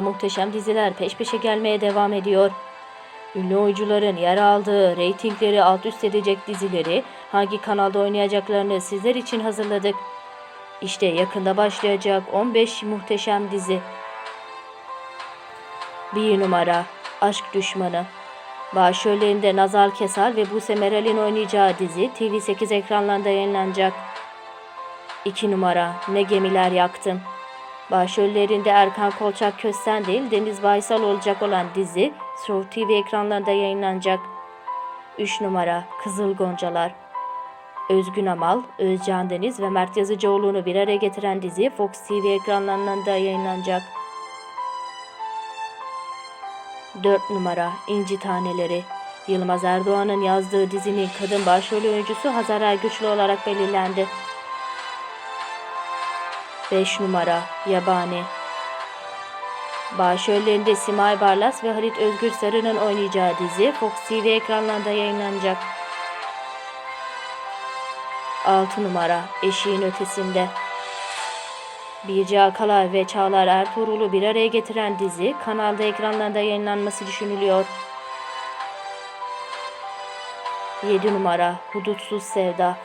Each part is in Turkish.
muhteşem diziler peş peşe gelmeye devam ediyor. Ünlü oyuncuların yer aldığı, reytingleri alt üst edecek dizileri hangi kanalda oynayacaklarını sizler için hazırladık. İşte yakında başlayacak 15 muhteşem dizi. 1 numara Aşk Düşmanı Başrollerinde Nazal Kesal ve Buse Meral'in oynayacağı dizi TV8 ekranlarında yayınlanacak. 2 numara Ne Gemiler Yaktım Başrollerinde Erkan Kolçak Köstendil, Deniz Baysal olacak olan dizi Show TV ekranlarında yayınlanacak. 3 numara Kızıl Goncalar Özgün Amal, Özcan Deniz ve Mert Yazıcıoğlu'nu bir araya getiren dizi Fox TV ekranlarında yayınlanacak. 4 numara İnci Taneleri Yılmaz Erdoğan'ın yazdığı dizinin kadın başrol oyuncusu Hazar Ergüçlü olarak belirlendi. 5 numara Yabani Başrollerinde Simay Barlas ve Halit Özgür Sarı'nın oynayacağı dizi Fox TV ekranlarında yayınlanacak. 6 numara Eşiğin Ötesinde Birce Akalar ve Çağlar Ertuğrul'u bir araya getiren dizi kanalda ekranlarda yayınlanması düşünülüyor. 7 numara Hudutsuz Sevda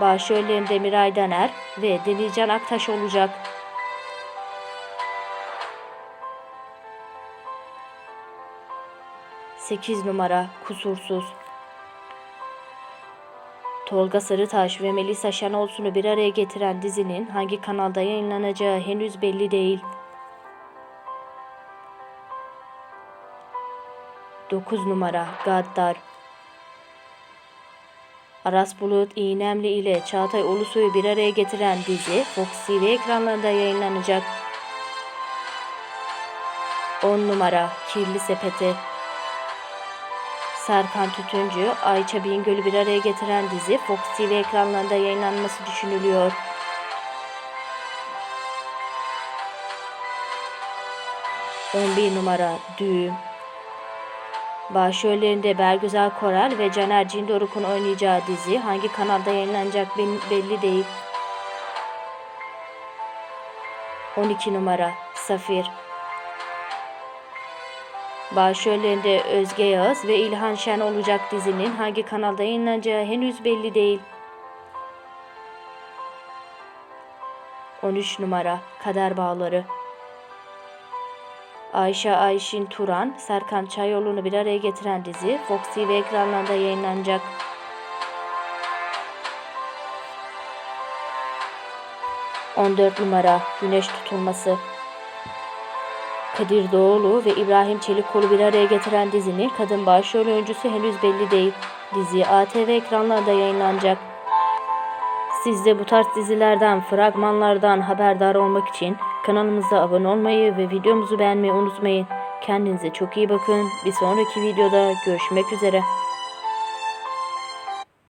Başrollerinde Miray Daner ve Denizcan Aktaş olacak. Sekiz numara Kusursuz Tolga Sarıtaş ve Melisa Şenolsun'u bir araya getiren dizinin hangi kanalda yayınlanacağı henüz belli değil. 9 numara Gaddar Aras Bulut İğnemli ile Çağatay Ulusoy'u bir araya getiren dizi Fox TV ekranlarında yayınlanacak. 10 numara Kirli Sepeti Serkan Tütüncü, Ayça Bingöl'ü bir araya getiren dizi Fox TV ekranlarında yayınlanması düşünülüyor. On bir numara Düğüm Başrollerinde Bergüzel Korel ve Caner Cindoruk'un oynayacağı dizi hangi kanalda yayınlanacak belli değil. 12 numara Safir Başrollerinde Özge Yağız ve İlhan Şen olacak dizinin hangi kanalda yayınlanacağı henüz belli değil. 13 numara Kader Bağları Ayşe Ayşin Turan, Serkan Çayoğlu'nu bir araya getiren dizi Fox TV ekranlarında yayınlanacak. ...14 numara Güneş Tutulması Kadir Doğulu ve İbrahim Çelikkol'u bir araya getiren dizinin kadın başrol oyuncusu henüz belli değil. Dizi ATV ekranlarında yayınlanacak. Siz de bu tarz dizilerden, fragmanlardan haberdar olmak için kanalımıza abone olmayı ve videomuzu beğenmeyi unutmayın. Kendinize çok iyi bakın. Bir sonraki videoda görüşmek üzere.